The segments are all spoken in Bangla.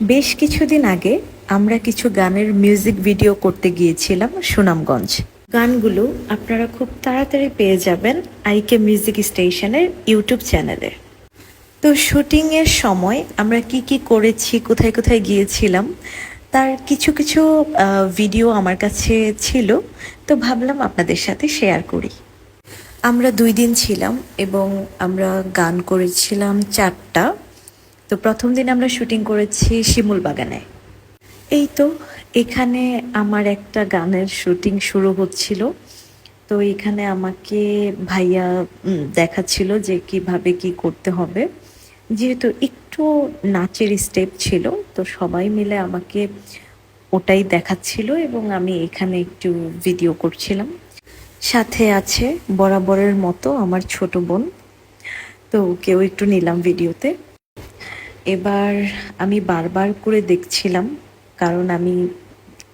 বেশ কিছুদিন আগে আমরা কিছু গানের মিউজিক ভিডিও করতে গিয়েছিলাম সুনামগঞ্জ। গানগুলো আপনারা খুব তাড়াতাড়ি পেয়ে যাবেন আইকে মিউজিক স্টেশনের ইউটিউব চ্যানেলে তো শুটিংয়ের সময় আমরা কি কি করেছি, কোথায় কোথায় গিয়েছিলাম, তার কিছু কিছু ভিডিও আমার কাছে ছিল, তো ভাবলাম আপনাদের সাথে শেয়ার করি। আমরা দুই দিন ছিলাম এবং আমরা গান করেছিলাম চারটা। তো প্রথম দিন আমরা শুটিং করেছি শিমুল বাগানে। এই তো, এখানে আমার একটা গানের শুটিং শুরু হচ্ছিল। তো এখানে আমাকে ভাইয়া দেখাচ্ছিল যে কীভাবে কি করতে হবে। যেহেতু একটু নাচের স্টেপ ছিল, তো সবাই মিলে আমাকে ওটাই দেখাচ্ছিল এবং আমি এখানে একটু ভিডিও করছিলাম। সাথে আছে বরাবরের মতো আমার ছোট বোন। তো কেউ একটু নিলাম ভিডিওতে। এবার আমি বারবার করে দেখছিলাম, কারণ আমি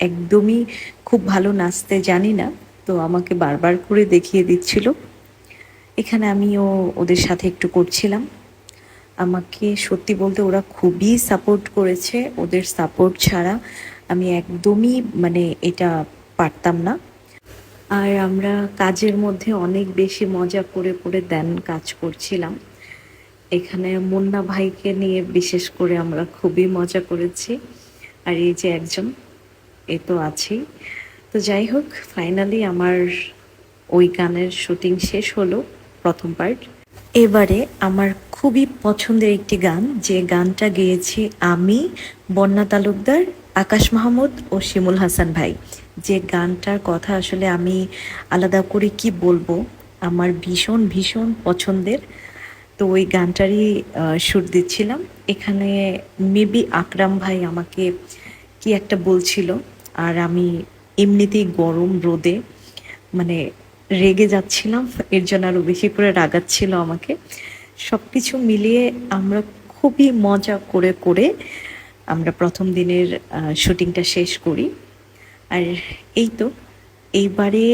একদমই খুব ভালো নাচতে জানি না, তো আমাকে বারবার করে দেখিয়ে দিচ্ছিল। এখানে আমিও ওদের সাথে একটু করছিলাম। আমাকে সত্যি বলতে ওরা খুবই সাপোর্ট করেছে, ওদের সাপোর্ট ছাড়া আমি একদমই মানে এটা পারতাম না। আর আমরা কাজের মধ্যে অনেক বেশি মজা করে করে দেন কাজ করছিলাম। এখানে মুন্না ভাইকে নিয়ে বিশেষ করে আমরা খুবই মজা করেছি। আর এই যে একজন, এ তো আছেই। তো যাই হোক ফাইনালি আমার ওই গানের শুটিং শেষ হলো, প্রথম পার্ট এবারে আমার খুবই পছন্দের একটি গান, যে গানটা গেয়েছি আমি, বন্যা তালুকদার, আকাশ মাহমুদ ও শিমুল হাসান ভাই। যে গানটার কথা আসলে আমি আলাদা করে কি বলব, আমার ভীষণ ভীষণ পছন্দের। তো ওই গানটারই সুর দিচ্ছিলাম। এখানে মেবি আকরাম ভাই আমাকে কি একটা বলছিল, আর আমি এমনিতেই গরম রোদে মানে রেগে যাচ্ছিলাম, এর জন্য আরও বেশি করে রাগাচ্ছিল আমাকে। সব কিছু মিলিয়ে আমরা খুবই মজা করে করে আমরা প্রথম দিনের শুটিংটা শেষ করি। আর এই তো, এইবারে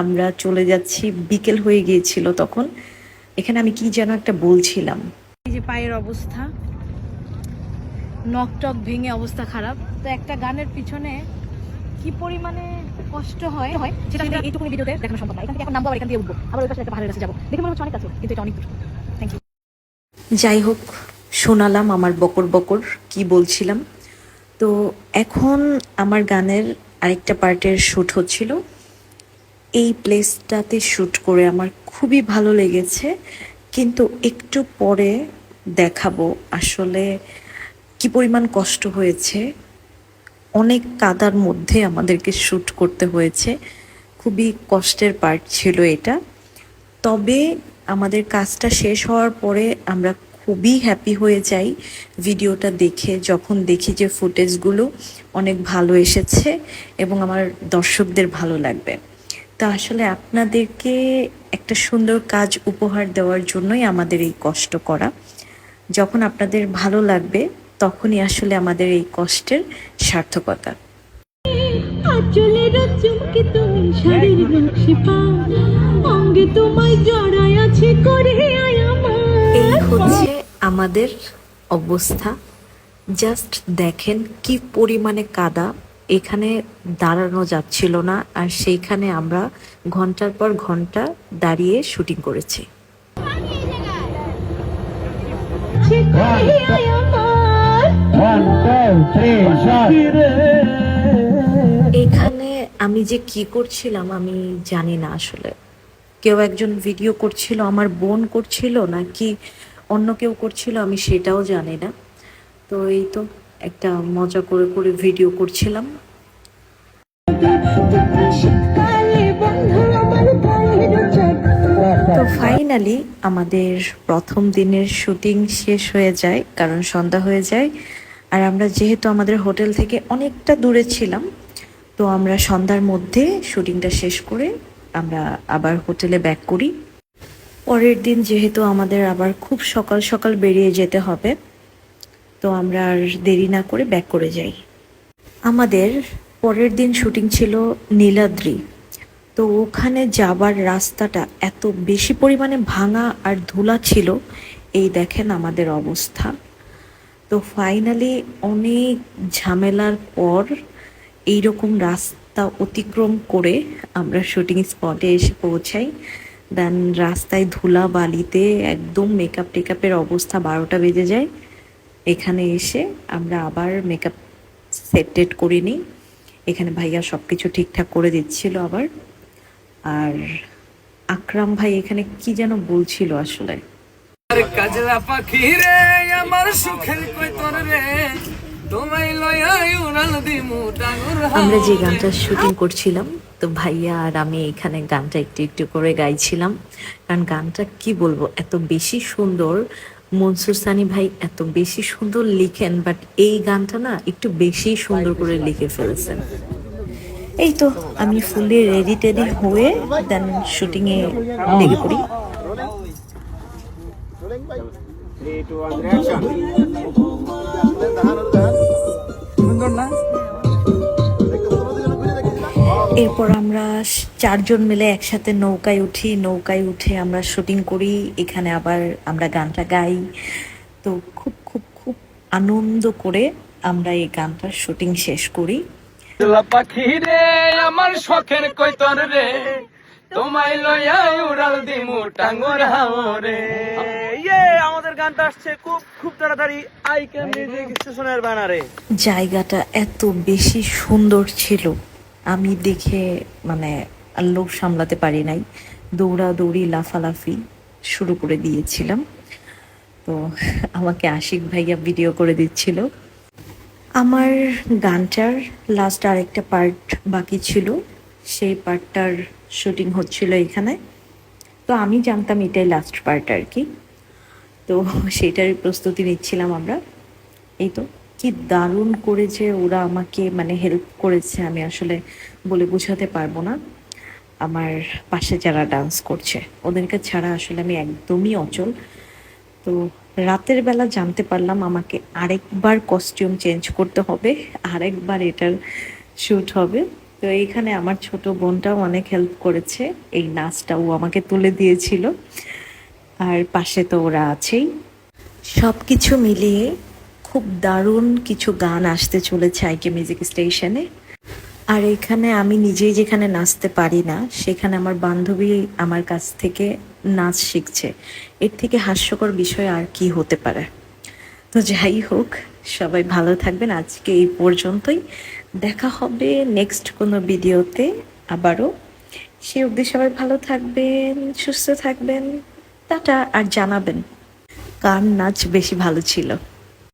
আমরা চলে যাচ্ছি, বিকেল হয়ে গিয়েছিল তখন। এখানে আমি কি যেন একটা বলছিলাম। এই যে পায়ের অবস্থা নক টক ভেঙে অবস্থা খারাপ। তো একটা গানের পিছনে কি পরিমাণে কষ্ট হয়? হয় সেটা আসলে এইটুকুনি ভিডিওতে দেখানো সম্ভব না। এখান থেকে এখন নামবো আবার এখান দিয়ে উঠবো। আবার ওই পাশে একটা পাহাড়ের কাছে যাব। দেখে মনে হচ্ছে অনেক কাছে কিন্তু এটা অনেক দূর। থ্যাংক ইউ যাই হোক শোনালাম আমার বকর বকর কি বলছিলাম। তো এখন আমার গানের আরেকটা পার্টের শ্যুট হচ্ছিল। এই প্লেসটাতে শ্যুট করে আমার খুবই ভালো লেগেছে। কিন্তু একটু পরে দেখাবো আসলে কি পরিমাণ কষ্ট হয়েছে। অনেক কাদার মধ্যে আমাদেরকে শ্যুট করতে হয়েছে। খুবই কষ্টের পার্ট ছিল এটা। তবে আমাদের কাজটা শেষ হওয়ার পরে আমরা খুবই হ্যাপি হয়ে যাই ভিডিওটা দেখে, যখন দেখি যে ফুটেজগুলো অনেক ভালো এসেছে এবং আমার দর্শকদের ভালো লাগবে। তো আসলে আপনাদেরকে একটা সুন্দর কাজ উপহার দেওয়ার জন্যই আমাদের এই কষ্ট করা। যখন আপনাদের ভালো লাগবে তখনই আসলে আমাদের এই কষ্টের সার্থকতা। আঁচলের তুমি শাড়ির নকশি অঙ্গে তোমায় জড়াই আছে করে এই হচ্ছে আমাদের অবস্থা। জাস্ট দেখেন কি পরিমাণে কাদা। এখানে দাঁড়ানো যাচ্ছিল না আর সেইখানে আমরা ঘণ্টার পর ঘণ্টা দাঁড়িয়ে শুটিং করেছি. এখানে আমি যে কি করছিলাম আমি জানি না আসলে কেউ একজন ভিডিও করছিল, আমার বোন করছিল নাকি অন্য কেউ করছিল আমি সেটাও জানি না তো এই তো একটা মজা করে করে ভিডিও করছিলাম। তো ফাইনালি আমাদের প্রথম দিনের শুটিং শেষ হয়ে যায়, কারণ সন্ধ্যা হয়ে যায়। আর আমরা যেহেতু আমাদের হোটেল থেকে অনেকটা দূরে ছিলাম, তো আমরা সন্ধ্যার মধ্যে শুটিংটা শেষ করে আমরা আবার হোটেলে ব্যাক করি। পরের দিন যেহেতু আমাদের আবার খুব সকাল সকাল বেরিয়ে যেতে হবে তো আমরা আর দেরি না করে ব্যাক করে যাই। আমাদের পরের দিন শুটিং ছিল নীলাদ্রি। তো ওখানে যাবার রাস্তাটা এত বেশি পরিমাণে ভাঙা আর ধুলা ছিল, এই দেখেন আমাদের অবস্থা। তো ফাইনালি অনেক ঝামেলার পর এইরকম রাস্তা অতিক্রম করে আমরা শুটিং স্পটে এসে পৌঁছাই। দেন রাস্তায় ধুলা বালিতে একদম মেকআপ টেকআপের অবস্থা বারোটা বেজে যায়। এখানে এসে আমরা আবার মেকআপ সেট টেট করে নিই। এখানে ভাইয়া সব কিছু ঠিকঠাক করে দিচ্ছিল আবার। আর আকরাম ভাই এখানে কি যেন বলছিল আসলে। কাজলা পাখি রে আমার সুখের কই তোর রে। তোমায় লয়া উড়াল দিমু টাঙ্গুর আমরা যে গানটা শুটিং করছিলাম তো ভাইয়া আর আমি এখানে গানটা একটু একটু করে গাইছিলাম। কারণ গানটা কি বলব এত বেশি সুন্দর মনসুর সানি ভাই এত বেশি সুন্দর লিখেন বাট এই গানটা না একটু বেশি সুন্দর করে লিখে ফেলেছেন। এই তো, আমি ফুলি রেডি টেডি হয়ে দেন শুটিং এ লেগে পড়ি। এরপর আমরা চারজন মিলে একসাথে নৌকায় উঠি নৌকায় উঠে আমরা শুটিং করি। এখানে আবার আমরা গানটা গাই। তো খুব খুব খুব আনন্দ করে আমরা এই গানটার শুটিং শেষ করি। কাজলা পাখি রে আমার শখের কই তোর রে তোমায় লয়া উড়াল দিমু টাঙ্গুর হাওরে। ইয়ে আমাদের গানটা আসছে খুব খুব তাড়াতাড়ি আইকে মিউজিক স্টেশনের ব্যানারে। জায়গাটা এত বেশি সুন্দর ছিল। আমি দেখে মানে লোভ সামলাতে পারি নাই। দৌড়াদৌড়ি, লাফালাফি শুরু করে দিয়েছিলাম। তো আমাকে আশিক ভাইয়া ভিডিও করে দিচ্ছিল। আমার গানটার লাস্ট আরেকটা পার্ট বাকি ছিল। সেই পার্টটার শুটিং হচ্ছিল এখানে। তো আমি জানতাম এটাই লাস্ট পার্ট আর কি। তো সেটারই প্রস্তুতি নিচ্ছিলাম আমরা। এই তো। কি দারুণ করে যে ওরা আমাকে মানে হেল্প করেছে, আমি আসলে বলে বোঝাতে পারব না। আমার পাশে যারা ডান্স করছে, ওদেরকে ছাড়া আসলে আমি একদমই অচল। তো রাতের বেলা জানতে পারলাম আমাকে আরেকবার কস্টিউম চেঞ্জ করতে হবে, আরেকবার এটার শ্যুট হবে। তো এইখানে আমার ছোট বোনটাও অনেক হেল্প করেছে, এই নাচটাও আমাকে তুলে দিয়েছিল। আর পাশে তো ওরা আছেই। সব কিছু মিলিয়ে খুব দারুণ কিছু গান আসতে চলেছে আইকে মিউজিক স্টেশনে আর এখানে আমি নিজেই যেখানে নাচতে পারি না, সেখানে আমার বান্ধবী আমার কাছ থেকে নাচ শিখছে। এর থেকে হাস্যকর বিষয় আর কি হতে পারে? তো যাই হোক, সবাই ভালো থাকবেন। আজকে এই পর্যন্তই। দেখা হবে নেক্সট কোনো ভিডিওতে আবারও। সে অবধি সবাই ভালো থাকবেন, সুস্থ থাকবেন। টাটা, আর জানাবেন কার নাচ বেশি ভালো ছিল।